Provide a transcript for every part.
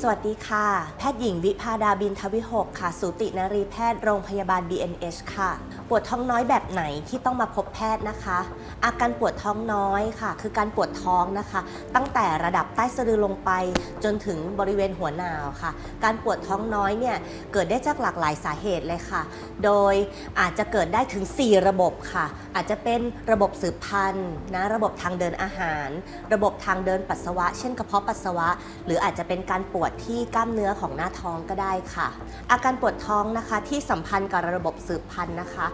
สวัสดีค่ะ แพทย์หญิงวิพาดาบินทวิหกค่ะ สูตินรีแพทย์โรงพยาบาล BNH ค่ะ ปวดท้องน้อยแบบไหนที่ต้องมาพบแพทย์นะคะ อาการปวดท้องน้อยค่ะ คือการปวดท้องนะคะ ตั้งแต่ระดับใต้สะดือลงไป จนถึงบริเวณหัวหนาวค่ะ การปวดท้องน้อยเนี่ยเกิดได้จากหลากหลายสาเหตุเลยค่ะ โดยอาจจะเกิดได้ถึง 4 ระบบค่ะ อาจจะเป็นระบบสืบพันธุ์นะระบบทางเดินอาหาร ระบบทางเดินปัสสาวะ เช่นกระเพาะปัสสาวะ หรืออาจจะเป็นการปวดวดที่กล้ามเนื้อของหน้าท้องก็ได้ค่ะ อาการปวดท้องนะคะที่สัมพันธ์กับระบบสืบพันธุ์นะคะ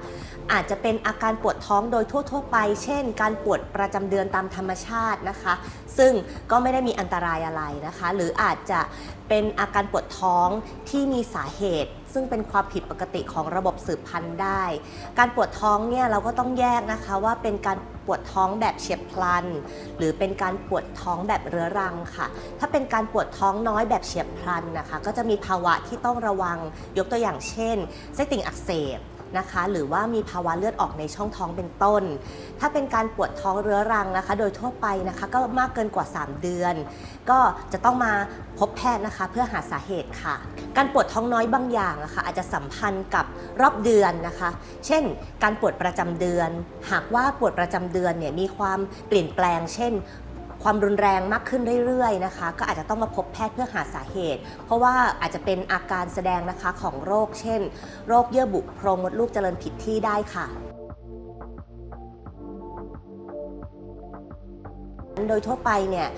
อาจจะเป็นอาการปวดท้องโดยทั่ว ๆ ไป เช่น การปวดประจำเดือนตามธรรมชาตินะคะ ซึ่งก็ไม่ได้มีอันตรายอะไรนะคะ หรืออาจจะเป็นอาการปวดท้องที่มีสาเหตุซึ่งเป็นความผิดปกติของระบบสืบพันธุ์ได้ การปวดท้องเนี่ยเราก็ต้องแยกนะคะว่าเป็นการปวดท้องแบบเฉียบพลัน หรือเป็นการปวดท้องแบบเรื้อรังค่ะ ถ้าเป็นการปวดท้องน้อยแบบเฉียบพลันนะคะ ก็จะมีภาวะที่ต้องระวังยกตัวอย่างเช่นไส้ติ่งอักเสบ นะคะ หรือว่ามีภาวะเลือดออกในช่องท้องเป็นต้น ถ้าเป็นการปวดท้องเรื้อรังนะคะ โดยทั่วไปนะคะ ก็มากเกินกว่า 3 เดือน ก็จะต้องมาพบแพทย์นะคะ เพื่อหาสาเหตุค่ะ การปวดท้องน้อยบางอย่างนะคะอาจจะสัมพันธ์กับรอบเดือนนะคะ เช่น การปวดประจำเดือน หากว่าปวดประจำเดือนเนี่ยมีความเปลี่ยนแปลง เช่น ความรุนแรงมากขึ้นเรื่อยๆนะคะ ก็อาจจะต้องมาพบแพทย์เพื่อหาสาเหตุ เพราะว่าอาจจะเป็นอาการแสดงนะคะของโรค เช่น โรคเยื่อบุโพรงมดลูกเจริญผิดที่ได้ค่ะโดยทั่วไปเนี่ย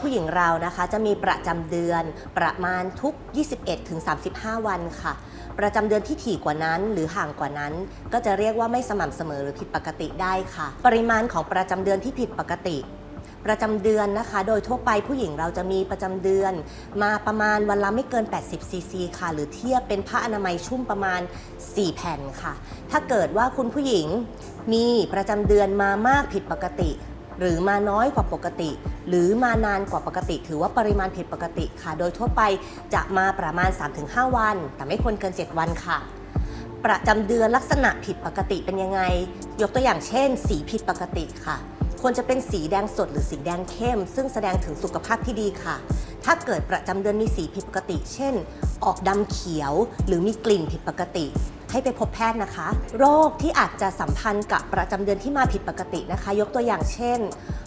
ผู้หญิงเรานะคะจะมีประจำเดือนประมาณทุก 21-35 วันค่ะ ประจำเดือนที่ถี่กว่านั้นหรือห่างกว่านั้น ก็จะเรียกว่าไม่สม่ำเสมอหรือผิดปกติได้ค่ะ ปริมาณของประจำเดือนที่ผิดปกติ ประจำเดือนนะคะ โดยทั่วไปผู้หญิงเราจะมีประจำเดือน มาประมาณวันละไม่เกิน 80ซีซีค่ะ หรือเทียบเป็นผ้าอนามัยชุ่มประมาณ 4 แผ่นค่ะ ถ้าเกิดว่าคุณผู้หญิงมีประจำเดือนมามากผิดปกติ หรือมาน้อยกว่าปกติ หรือมานานกว่าปกติ ถือว่าปริมาณผิดปกติค่ะ โดยทั่วไปจะมาประมาณ 3-5 วัน แต่ไม่ควรเกิน 7 วันค่ะประจำเดือนลักษณะผิดปกติเป็นยังไง ยกตัวอย่างเช่น สีผิดปกติค่ะ ควรจะเป็นสีแดงสดหรือสีแดงเข้ม ซึ่งแสดงถึงสุขภาพที่ดีค่ะ ถ้าเกิดประจำเดือนมีสีผิดปกติ เช่น ออกดำเขียว หรือมีกลิ่นผิดปกติ ให้ไปพบแพทย์นะคะ โรคที่อาจจะสัมพันธ์กับประจำเดือนที่มาผิดปกตินะคะ ยกตัวอย่างเช่น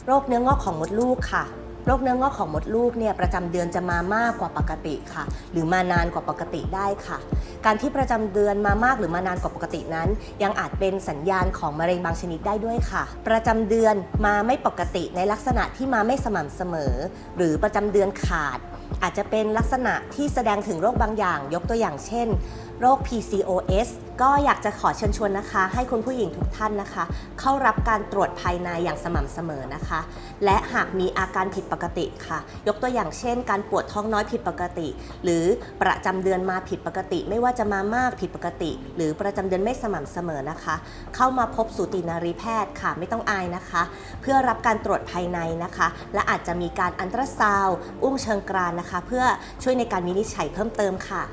โรคเนื้องอกของมดลูกค่ะ โรคเนื้องอกของมดลูกเนี่ยประจำเดือนจะมามากกว่าปกติค่ะ หรือมานานกว่าปกติได้ค่ะ การที่ประจำเดือนมามากหรือมานานกว่าปกตินั้น ยังอาจเป็นสัญญาณของมะเร็งบางชนิดได้ด้วยค่ะ ประจำเดือนมาไม่ปกติในลักษณะที่มาไม่สม่ำเสมอ หรือประจำเดือนขาด อาจจะเป็นลักษณะที่แสดงถึงโรคบางอย่าง ยกตัวอย่างเช่น โรค PCOS ก็อยากจะขอเชิญชวนนะคะ ให้คุณผู้หญิงทุกท่านนะคะ เข้ารับการตรวจภายในอย่างสม่ำเสมอนะคะ และหากมีอาการผิดปกติค่ะ ยกตัวอย่างเช่น การปวดท้องน้อยผิดปกติ หรือประจำเดือนมาผิดปกติ ไม่ว่าจะมามากผิดปกติ หรือประจำเดือนไม่สม่ำเสมอนะคะ เข้ามาพบสูตินารีแพทย์ค่ะไม่ต้องอายนะคะ เพื่อรับการตรวจภายในนะคะ และอาจจะมีการอันตราซาวด์อุ้งเชิงกรานนะคะ เพื่อช่วยในการวินิจฉัยเพิ่มเติมค่ะ